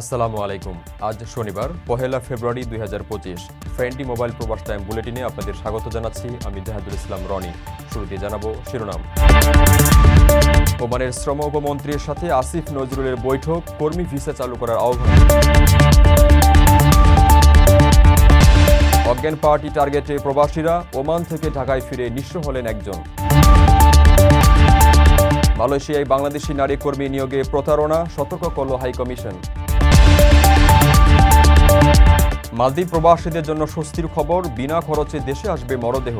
আসসালামু আলাইকুম। আজ শনিবার, পহেলা ফেব্রুয়ারি দুই হাজার পঁচিশ। ফ্রেন্ডি মোবাইল প্রবাস টাইম বুলেটিনে আপনাদের স্বাগত জানাচ্ছি। আমি জাহাদুল ইসলাম রনি। শুরুতে জানাব শিরোনাম। ওমানের শ্রম উপমন্ত্রীর সাথে আসিফ নজরুলের বৈঠক, কর্মী ভিসা চালু করার আহ্বান। অজ্ঞান পার্টি টার্গেটে প্রবাসীরা ওমান থেকে ঢাকায় ফিরে নিঃস্ব হলেন একজন। মালয়েশিয়ায় বাংলাদেশি নারী কর্মী নিয়োগে প্রতারণা, সতর্ক করল হাইকমিশন। মালদ্বীপ প্রবাসীদের জন্য স্বস্তির খবর, বিনা খরচে দেশে আসবে মরদেহ।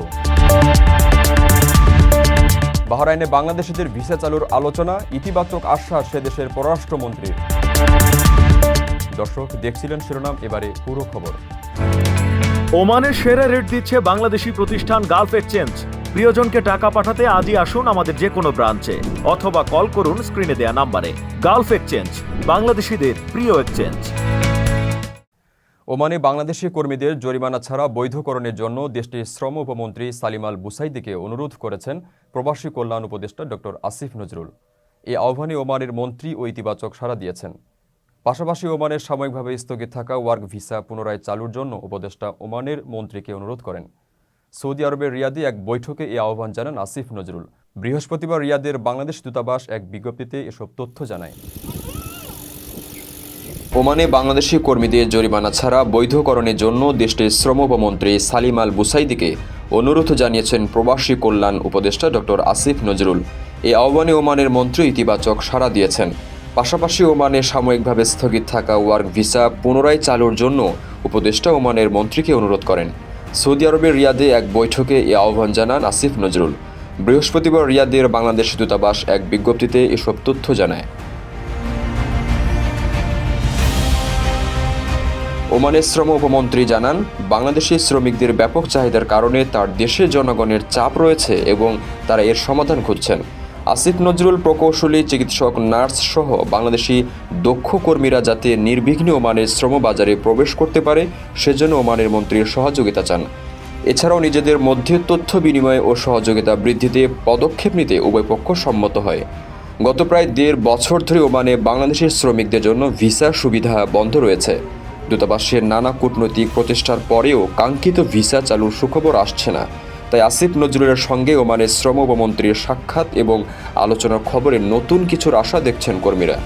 বাহরাইনে বাংলাদেশিদের ভিসা চালুর আলোচনা, ইতিবাচক আশ্বাস সে দেশের পররাষ্ট্রমন্ত্রীর। দর্শক, দেখছিলেন শিরোনাম, এবারে পুরো খবর। ওমানের সেরা রেট দিচ্ছে বাংলাদেশি প্রতিষ্ঠান গালফ এক্সচেঞ্জ। প্রিয়জনকে টাকা পাঠাতে আজই আসুন আমাদের যে কোনো ব্রাঞ্চে, অথবা কল করুন স্ক্রিনে দেয়া নাম্বারে। গালফ এক্সচেঞ্জ, বাংলাদেশিদের প্রিয় এক্সচেঞ্জ। ওমানে বাংলাদেশি কর্মীদের জরিমানা ছাড়া বৈধকরণের জন্য দেশটির শ্রম উপমন্ত্রী সালিম আল বুসাইদিকে অনুরোধ করেছেন প্রবাসী কল্যাণ উপদেষ্টা ডক্টর আসিফ নজরুল। এই আহ্বানে ওমানের মন্ত্রী ও ইতিবাচক সাড়া দিয়েছেন। পাশাপাশি ওমানের সাময়িকভাবে স্থগিত থাকা ওয়ার্ক ভিসা পুনরায় চালুর জন্য উপদেষ্টা ওমানের মন্ত্রীকে অনুরোধ করেন। সৌদি আরবের রিয়াদে এক বৈঠকে এই আহ্বান জানান আসিফ নজরুল। বৃহস্পতিবার রিয়াদের বাংলাদেশ দূতাবাস এক বিজ্ঞপ্তিতে এসব তথ্য জানায়। ওমানে বাংলাদেশি কর্মীদের জরিমানা ছাড়া বৈধকরণের জন্য দেশটির শ্রম উপমন্ত্রী সালিম আল বুসাইদিকে অনুরোধ জানিয়েছেন প্রবাসী কল্যাণ উপদেষ্টা ডক্টর আসিফ নজরুল। এই আহ্বানে ওমানের মন্ত্রী ইতিবাচক সাড়া দিয়েছেন। পাশাপাশি ওমানে সাময়িকভাবে স্থগিত থাকা ওয়ার্ক ভিসা পুনরায় চালুর জন্য উপদেষ্টা ওমানের মন্ত্রীকে অনুরোধ করেন। সৌদি আরবের রিয়াদে এক বৈঠকে এ আহ্বান জানান আসিফ নজরুল। বৃহস্পতিবার রিয়াদের বাংলাদেশ দূতাবাস এক বিজ্ঞপ্তিতে এসব তথ্য জানায়। ওমানের শ্রম উপমন্ত্রী জানান, বাংলাদেশি শ্রমিকদের ব্যাপক চাহিদার কারণে তার দেশের জনগণের চাপ রয়েছে এবং তারা এর সমাধান খুঁজছেন। আসিফ নজরুল প্রকৌশলী, চিকিৎসক, নার্স সহ বাংলাদেশি দক্ষ কর্মীরা যাতে নির্বিঘ্নে ওমানের শ্রমবাজারে প্রবেশ করতে পারে, সেজন্য ওমানের মন্ত্রীর সহযোগিতা চান। এছাড়াও নিজেদের মধ্যে তথ্য বিনিময় ও সহযোগিতা বৃদ্ধিতে পদক্ষেপ নিতে উভয় পক্ষ সম্মত হয়। গত প্রায় দেড় বছর ধরে ওমানে বাংলাদেশের শ্রমিকদের জন্য ভিসা সুবিধা বন্ধ রয়েছে। দূতাবাসের নানা কূটনৈতিক প্রচেষ্টার পরেও কাঙ্ক্ষিত ভিসা চালুর সুখবর আসছে না। তাই আসিফ নজরুলের সঙ্গে ওমানের শ্রম উপমন্ত্রীর সাক্ষাৎ এবং আলোচনার খবরে নতুন কিছুর আশা দেখছেন কর্মীরা।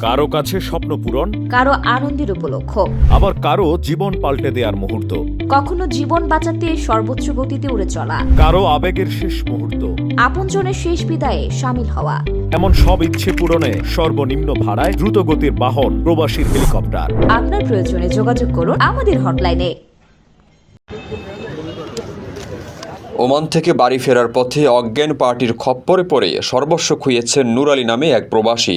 কারও কাছে স্বপ্ন পূরণ কারও আনন্দের উপলক্ষ। আবার কারও জীবন পাল্টে দেওয়ার মুহূর্ত। কখনো জীবন বাঁচাতে সর্বোচ্চ গতিতে উড়ে চলা। কারও আবেগের শেষ মুহূর্ত। আপনজনের শেষ বিদায়ে সামিল হওয়া। এমন সব ইচ্ছে পূরণে সর্বনিম্ন ভাড়ায় দ্রুত গতির বাহন প্রবাসীর হেলিকপ্টার। আপনার প্রয়োজনে যোগাযোগ করুন আমাদের হটলাইনে। ওমান থেকে বাড়ি ফেরার পথে অজ্ঞান পার্টির খপ্পরে পড়ে সর্বস্ব খুইয়েছেন নূর আলী নামে এক প্রবাসী।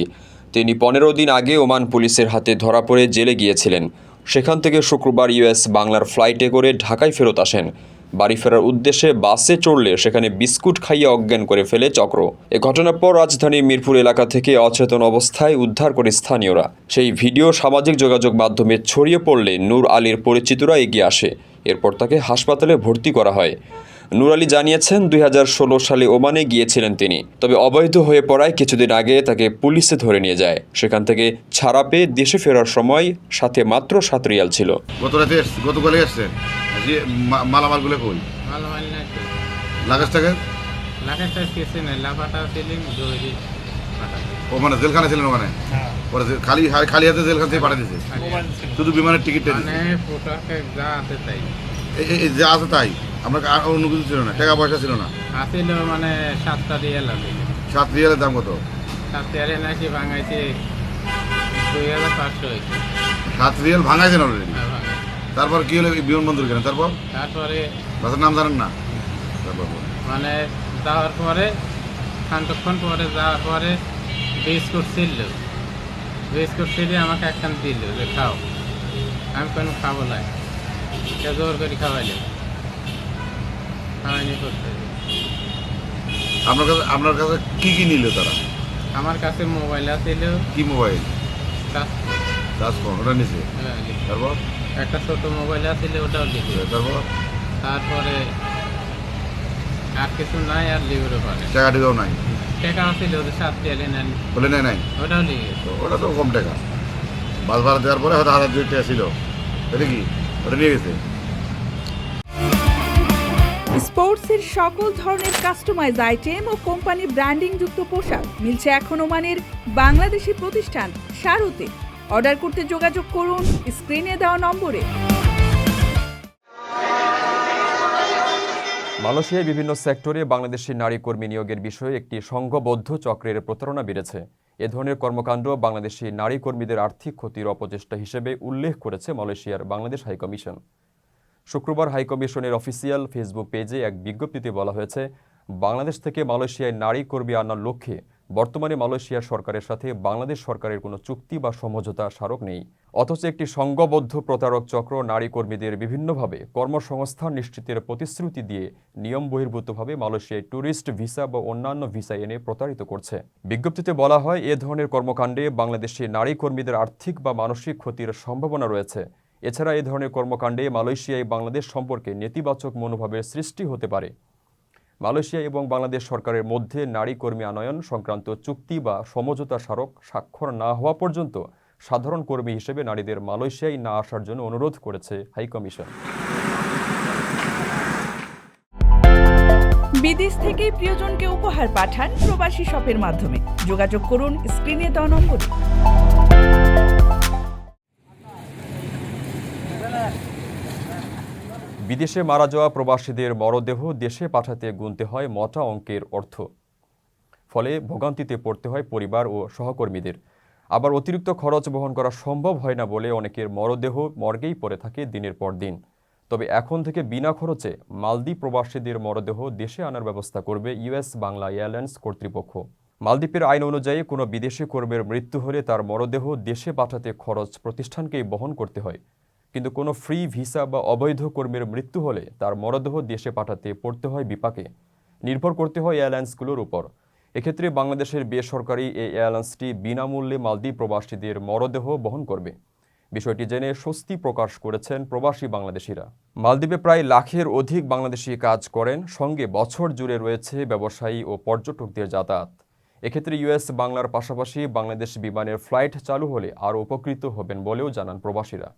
তিনি পনেরো দিন আগে ওমান পুলিশের হাতে ধরা পড়ে জেলে গিয়েছিলেন। সেখান থেকে শুক্রবার ইউএস বাংলার ফ্লাইটে করে ঢাকায় ফেরত আসেন। বাড়ি ফেরার উদ্দেশ্যে বাসে চড়লে সেখানে বিস্কুট খাইয়ে অজ্ঞান করে ফেলে চক্র। এ ঘটনার পর রাজধানীর মিরপুর এলাকা থেকে অচেতন অবস্থায় উদ্ধার করে স্থানীয়রা। সেই ভিডিও সামাজিক যোগাযোগ মাধ্যমে ছড়িয়ে পড়লে নূর আলীর পরিচিতরা এগিয়ে আসে। এরপর তাকে হাসপাতালে ভর্তি করা হয়। নূর আলী জানিয়েছেন দুই হাজার ষোলো সালে ওমানে গিয়েছিলেন তিনি। তবে অবৈধ হয়ে পড়ায় কিছুদিন আগে তাকে পুলিশে ধরে নিয়ে যায়। সেখান থেকে ছাড়া পেয়ে দেশে ফেরার সময় সাথে মাত্র সাত রিয়াল ছিল। গত রাতে গতকালে এসছেন। আজকে মালামালগুলো কই? মালামাল নাই লাফাটা ছিলেন জরুরি ও মানে জেলখানা ছিলেন ওখানে পরে খালি খালি হাতে জেলখান থেকে পাঠিয়ে দিয়েছে? শুধু বিমানের টিকিটটা মানে যা আছে তাই যা আছে তাই। আমরা অন্য কিছু ছিল না টাকা পয়সা ছিল না। আসিল মানে সাতটা দিয়ে লাগে সাত রিয়ালের দাম কত? সাত ইয়ারে নাকি ভাঙাইছে দুই হাজার পাঁচশো সাত রিয়াল ভাঙাইছেন অলরেডি হ্যাঁ, তারপর কি হলো? বিমানবন্দর কেন? তারপর? তারপরে বাসের নাম জানেন না? তারপর মানে যাওয়ার পরে খানটক্ষণ পরে যাওয়ার পরে বিস্কুট ছিল। বিস্কুট ছিলে আমাকে একখান দিল যে খাও। আমি কোনো খাব না জোর করে খাওয়াইলে। খাওয়াইনি করতে। আপনার কাছে আপনার কাছে কি কি নিল তারা? আমার কাছে মোবাইল আছিল কি মোবাইল? Touch phone. ওটা নিছে? হ্যাঁ, তারপর? একটা ছোট মোবাইল আছিল ওটাও লিখে তারপর? তারপরে আর কিছু নাই আর লিখতে পারে। টাকা টিকাও নাই? টাকা আছিল ওদের সাত রিয়ালে নেন বলে নেয় নাই? ওটাও নিয়ে ওটা তো কম টাকা। বাস ভাড়া দেওয়ার পরে হয়তো হাজার দুই টাকা ছিল। এটা কি? ওটা নিয়ে গেছে। স্পোর্টসের সকল ধরনের কাস্টমাইজ আইটেম ও কোম্পানি ব্র্যান্ডিং যুক্ত পোশাক। মিলছে এখন ওমানের বাংলাদেশি প্রতিষ্ঠান সারুতে অর্ডার করতে যোগাযোগ করুন স্ক্রিনে দেওয়া নম্বরে। মালয়েশিয়ায় বিভিন্ন সেক্টরে বাংলাদেশি নারী কর্মী নিয়োগের বিষয়ে একটি সংঘবদ্ধ চক্রের প্রতারণা বেড়েছে। এ ধরনের কর্মকাণ্ড বাংলাদেশি নারী কর্মীদের আর্থিক ক্ষতির অপচেষ্টা হিসেবে উল্লেখ করেছে মালয়েশিয়ার বাংলাদেশ হাইকমিশন। শুক্রবার হাইকমিশনের অফিসিয়াল ফেসবুক পেজে এক বিজ্ঞপ্তিতে বলা হয়েছে, বাংলাদেশ থেকে মালয়েশিয়ায় নারী কর্মী আনার লক্ষ্যে বর্তমানে মালয়েশিয়ার সরকারের সাথে বাংলাদেশ সরকারের কোনো চুক্তি বা সমঝোতা স্মারক নেই। অথচ একটি সংঘবদ্ধ প্রতারক চক্র নারী কর্মীদের বিভিন্নভাবে কর্মসংস্থান নিশ্চিতের প্রতিশ্রুতি দিয়ে নিয়ম বহির্ভূতভাবে মালয়েশিয়ায় ট্যুরিস্ট ভিসা বা অন্যান্য ভিসা এনে প্রতারিত করছে। বিজ্ঞপ্তিতে বলা হয়, এ ধরনের কর্মকাণ্ডে বাংলাদেশে নারী কর্মীদের আর্থিক বা মানসিক ক্ষতির সম্ভাবনা রয়েছে। এছাড়া এ ধরনের কর্মকাণ্ডে মালয়েশিয়ায় বাংলাদেশ সম্পর্কে নেতিবাচক মনোভাবের সৃষ্টি হতে পারে। মালয়েশিয়া এবং বাংলাদেশ সরকারের মধ্যে নারী কর্মী আনয়ন সংক্রান্ত চুক্তি বা সমঝোতা স্মারক স্বাক্ষর না হওয়া পর্যন্ত সাধারণ কর্মী হিসেবে নারীদের মালয়েশিয়ায় না আসার জন্য অনুরোধ করেছে হাইকমিশন বিদেশ থেকে প্রিয়জনকে উপহার পাঠান প্রবাসী শপের মাধ্যমে। যোগাযোগ করুন স্ক্রিনে দেওয়া নম্বরে। বিদেশে মারা যাওয়া প্রবাসীদের মরদেহ দেশে পাঠাতে গুনতে হয় মোটা অঙ্কের অর্থ। ফলে ভোগান্তিতে পড়তে হয় পরিবার ও সহকর্মীদের। আবার অতিরিক্ত খরচ বহন করা সম্ভব হয় না বলে অনেকের মরদেহ মর্গেই পড়ে থাকে দিনের পর দিন। তবে এখন থেকে বিনা খরচে মালদ্বীপ প্রবাসীদের মরদেহ দেশে আনার ব্যবস্থা করবে ইউএস বাংলা এয়ারলাইন্স কর্তৃপক্ষ। মালদ্বীপের আইন অনুযায়ী কোনো বিদেশি কর্মীর মৃত্যু হলে তার মরদেহ দেশে পাঠাতে খরচ প্রতিষ্ঠানকেই বহন করতে হয়। কিন্তু কোনো ফ্রি ভিসা বা অবৈধ কর্মীর মৃত্যু হলে তার মরদেহ দেশে পাঠাতে পড়তে হয় বিপাকে। নির্ভর করতে হয় এয়ারলাইন্সগুলোর উপর। এক্ষেত্রে বাংলাদেশের বেসরকারি এই এয়ারলাইন্সটি বিনামূল্যে মালদ্বীপ প্রবাসীদের মরদেহ বহন করবে। বিষয়টি জেনে স্বস্তি প্রকাশ করেছেন প্রবাসী বাংলাদেশিরা। মালদ্বীপে প্রায় লাখের অধিক বাংলাদেশি কাজ করেন, সঙ্গে বছর জুড়ে রয়েছে ব্যবসায়ী ও পর্যটকদের যাতায়াত। এক্ষেত্রে ইউএস বাংলার পাশাপাশি বাংলাদেশ বিমানের ফ্লাইট চালু হলে আরও উপকৃত হবেন বলেও জানান প্রবাসীরা।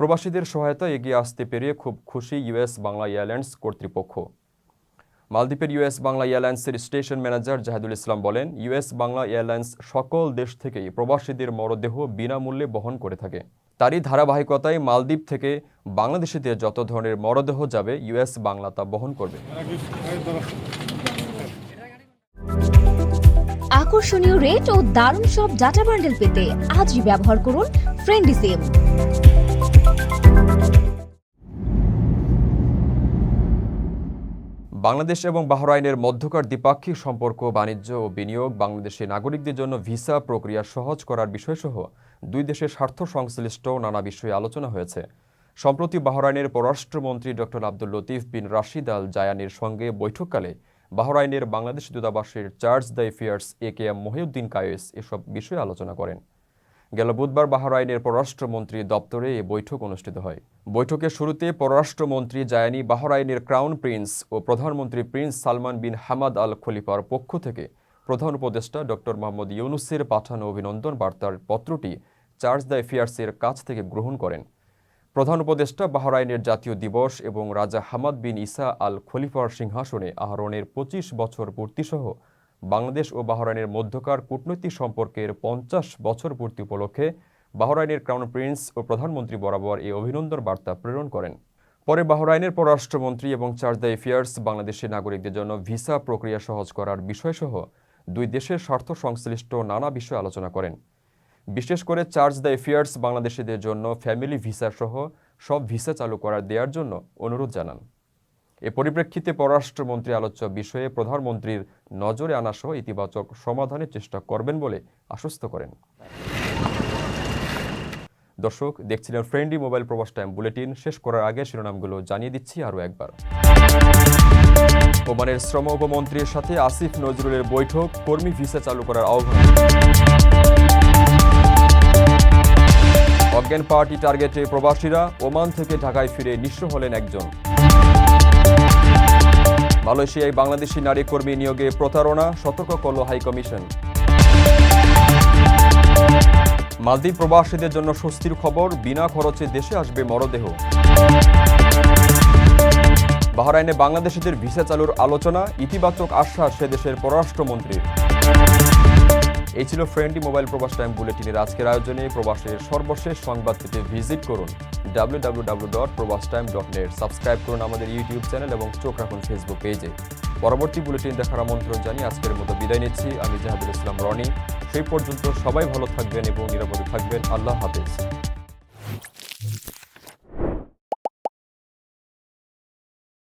প্রবাসীদের সহায়তা এগিয়ে আসতে পেরে খুব খুশি ইউএস বাংলা এয়ারলাইন্স কর্তৃপক্ষ। মালদ্বীপের ইউএস বাংলা এয়ারলাইন্সের স্টেশন ম্যানেজার জাহিদুল ইসলাম বলেন, ইউএস বাংলা এয়ারলাইন্স সকল দেশ থেকেই প্রবাসীদের মরদেহ বিনামূল্যে বহন করে থাকে। তারই ধারাবাহিকতায় মালদ্বীপ থেকে বাংলাদেশিদের যত ধরনের মরদেহ যাবে, ইউএস বাংলা তা বহন করবে। আকর্ষণীয় রেট ও দারুণ সব ডাটা বান্ডেল পেতে আজই ব্যবহার করুন ফ্রেন্ডি বাংলাদেশ এবং বাহরাইনের মধ্যকার দ্বিপাক্ষিক সম্পর্ক, বাণিজ্য ও বিনিয়োগ বাংলাদেশি নাগরিকদের জন্য ভিসা প্রক্রিয়া সহজ করার বিষয়সহ দুই দেশের স্বার্থ সংশ্লিষ্ট নানা বিষয়ে আলোচনা হয়েছে। সম্প্রতি বাহরাইনের পররাষ্ট্রমন্ত্রী doctor Abdul Latif bin Rashid Al জায়ানির সঙ্গে বৈঠককালে বাহরাইনের বাংলাদেশ দূতাবাসের charge d'affaires A K M Mohiuddin Kayes এসব বিষয়ে আলোচনা করেন। গেল বুধবার বাহরাইনের পররাষ্ট্রমন্ত্রী দপ্তরে এ বৈঠক অনুষ্ঠিত হয়। বৈঠকের শুরুতে পররাষ্ট্রমন্ত্রী জায়ানি বাহরাইনের ক্রাউন প্রিন্স ও প্রধানমন্ত্রী prince Salman bin Hamad Al খলিফার পক্ষ থেকে প্রধান উপদেষ্টা ডক্টর মোহাম্মদ ইউনুসের পাঠানো অভিনন্দন বার্তার পত্রটি চার্জ দ্য এফেয়ার্সের কাছ থেকে গ্রহণ করেন। প্রধান উপদেষ্টা বাহরাইনের জাতীয় দিবস এবং রাজা হামাদ বিন ইসা আল খলিফার সিংহাসনে আহরণের পঁচিশ বছর পূর্তিসহ বাংলাদেশ ও বাহরাইনের মধ্যকার কূটনৈতিক সম্পর্কের পঞ্চাশ বছর পূর্তি উপলক্ষে বাহরাইনের ক্রাউন প্রিন্স ও প্রধানমন্ত্রী বরাবর এই অভিনন্দন বার্তা প্রেরণ করেন। পরে বাহরাইনের পররাষ্ট্রমন্ত্রী এবং চার্জ দ্য এফেয়ার্স বাংলাদেশের নাগরিকদের জন্য ভিসা প্রক্রিয়া সহজ করার বিষয়সহ দুই দেশের স্বার্থ সংশ্লিষ্ট নানা বিষয় আলোচনা করেন। বিশেষ করে চার্জ দ্য এফেয়ার্স বাংলাদেশিদের জন্য ফ্যামিলি ভিসা সহ সব ভিসা চালু করার দেওয়ার জন্য অনুরোধ জানান। এ পরিপ্রেক্ষিতে পররাষ্ট্রমন্ত্রী আলোচ্য বিষয়ে প্রধানমন্ত্রীর নজরে আনা সহ ইতিবাচক সমাধানের চেষ্টা করবেন বলে আশ্বস্ত করেন। দর্শক, দেখছিলেন friendly mobile Probash time bulletin. শেষ করার আগে শিরোনামগুলো জানিয়ে দিচ্ছি আরও একবার। ওমানের শ্রম উপমন্ত্রীর সাথে আসিফ নজরুলের বৈঠক, কর্মী ভিসা চালু করার আহ্বান। অজ্ঞান পার্টি টার্গেটে প্রবাসীরা ওমান থেকে ঢাকায় ফিরে নিঃস্ব হলেন একজন। মালয়েশিয়ায় বাংলাদেশি নারী কর্মী নিয়োগে প্রতারণা, সতর্ক করল হাইকমিশন মালদ্বীপ প্রবাসীদের জন্য স্বস্তির খবর, বিনা খরচে দেশে আসবে মরদেহ। বাহরাইনে বাংলাদেশিদের ভিসা চালুর আলোচনা, ইতিবাচক আশ্বাস সে দেশের পররাষ্ট্রমন্ত্রীর। এই ছিল ফ্রেন্ডলি মোবাইল প্রবাস টাইম বুলেটিনের আজকের আয়োজনে প্রবাসের সর্বশেষ সংবাদ পেতে ভিজিট করুন W dot Probash time subscribe করুন আমাদের ইউটিউব চ্যানেল এবং চোখ রাখুন ফেসবুক পেজে। পরবর্তী বুলেটিন দেখার আমন্ত্রণ জানিয়ে আজকের মতো বিদায় নিচ্ছি। আমি জাহাদুল ইসলাম রনি। সেই পর্যন্ত সবাই ভালো থাকবেন এবং নিরাপদে থাকবেন। আল্লাহ হাফেজ।